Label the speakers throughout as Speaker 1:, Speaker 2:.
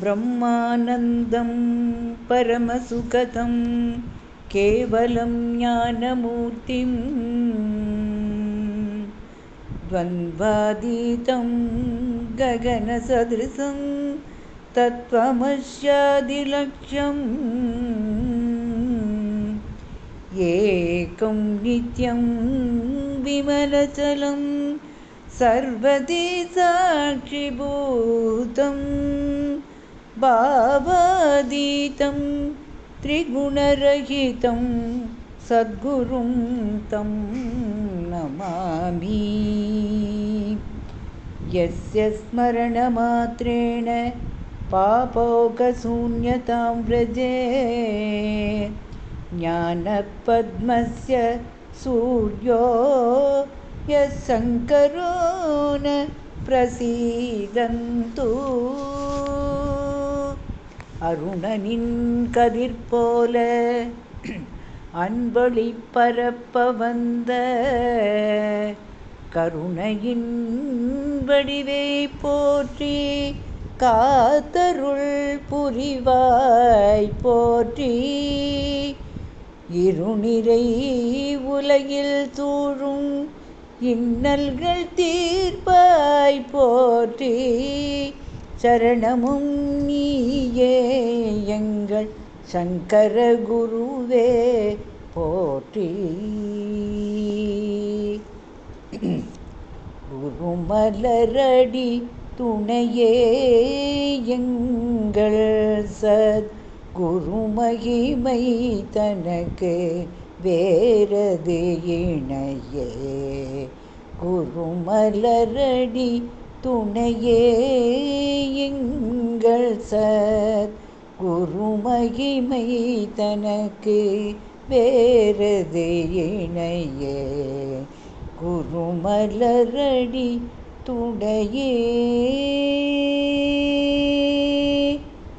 Speaker 1: ब्रह्मानन्दं परमसुखदं केवलं ज्ञानमूर्तिम् द्वन्द्वातीतं गगनसदृशं तत्त्वमस्यादिलक्ष्यम् एकं नित्यं विमलचलं सर्वदे साक्षिभूतं भावादीतं त्रिगुणरहितं सद्गुरुं तं नमामि। यस्य स्मरणमात्रेण पापोकशून्यतां व्रजे ज्ञानपद्मस्य सूर्यो यः शङ्करोन् प्रसीदन्तु। அருணனின் கதிர்போல அன்பொளி பரப்ப வந்த கருணையின் வடிவை போற்றி காத்தருள் புரிவாய் போற்றி. இருநிறை உலகில் தூழும் இன்னல்கள் தீர்ப்பாய் போற்றி. சரணமும் நீயே எங்கள் சங்கர குருவே போற்றி. குருமலரடி துணையே எங்கள் சத் குருமகிமை தனக்கு வேறது இணையே. குருமலரடி துணையே எங்கள் சத் குருமகிமை தனக்கு வேறது இணையே. குருமலரடி துணையே.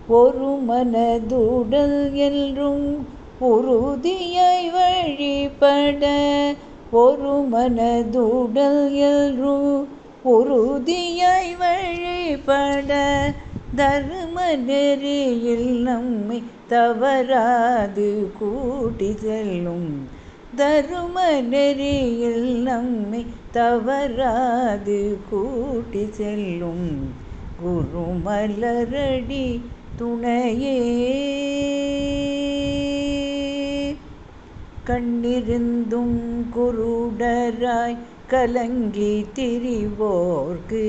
Speaker 1: ஒரு மனதுடல் என்றும் உறுதியாய் வழிபட. ஒரு மனதுடல் என்றும் உறுதியாய் வழிபட தர்ம நெறியில் நம்மை தவறாது கூட்டி செல்லும். தரும நெறியில் நம்மை தவறாது கூட்டி செல்லும். குருமலரடி துணையே. கண்ணிருந்தும் குருடராய் கலங்கி திரிவோர்க்கு.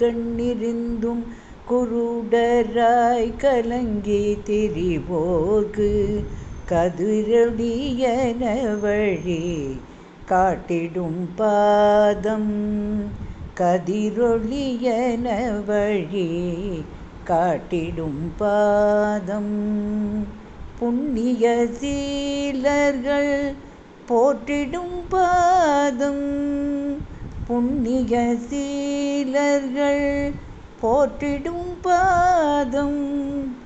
Speaker 1: கண்ணிருந்தும் குருடராய் கலங்கி திரிவோர்க்கு. கதிரொடியன வழி காட்டிடும் பாதம் கதிரொளியன வழி காட்டிடும் பாதம் புண்ணிய சீலர்கள் போற்றிடும் பாதம். புண்ணிய சீலர்கள் போற்றிடும் பாதம்.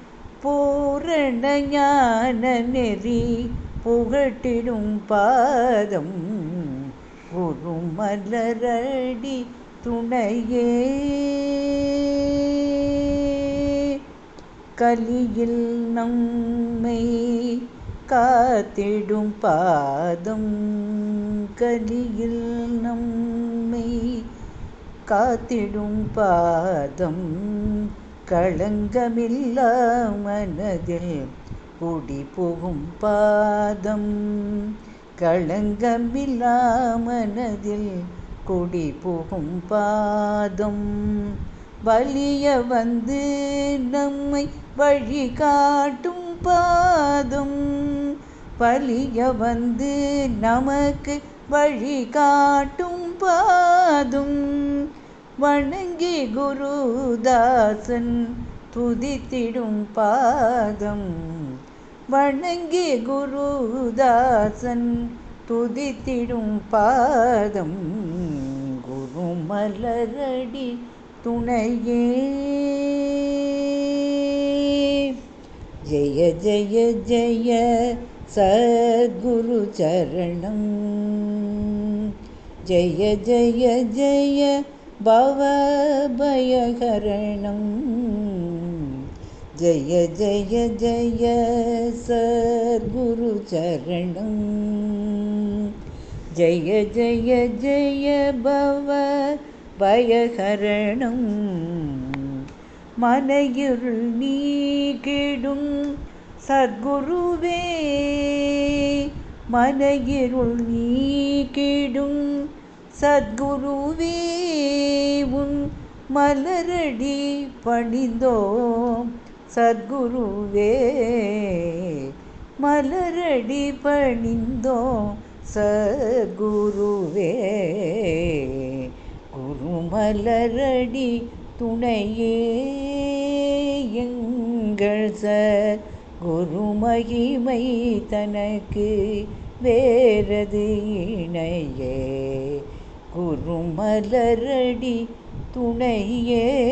Speaker 1: பூரண ஞான நெறி புகட்டிடும் பாதம். குருமலரடி துணையே. கலியில் நம்மை காத்திடும் பாதம். கலியில் நம்மை காத்திடும் பாதம். களங்கமில்லா மனதில் குடி புகும் பாதம். களங்கமில்லா மனதில் குடி புகும் பாதம். வலிய வந்து நம்மை வழி காட்டும் பாதம். வலிய வந்து நமக்கு வழி காட்டும் பாதும். வணங்கி குருதாசன் துதித்திடும் பாதம். வணங்கி குருதாசன் துதித்திடும் பாதம். குருமலரடி துணையே. ஜெய ஜெய ஜெய சத்குரு சரணம். ஜெய ஜெய ஜெய பவபயகரணம் ஜெய ஜெய ஜெய சத்குரு சரணம். ஜெய ஜெய ஜெய பவ பயகரணம் மனையிருள் நீக்கிடும் சத்குருவே மனையிருள் நீக்கிடும் சத்குருவே உன் மலரடி பணிந்தோம் சத்குருவே மலரடி பணிந்தோம் சத்குருவே. உமலரடி துணையே எங்கள் சார். குருமகிமை தனக்கு வேறது இணையே. குருமலரடி துணையே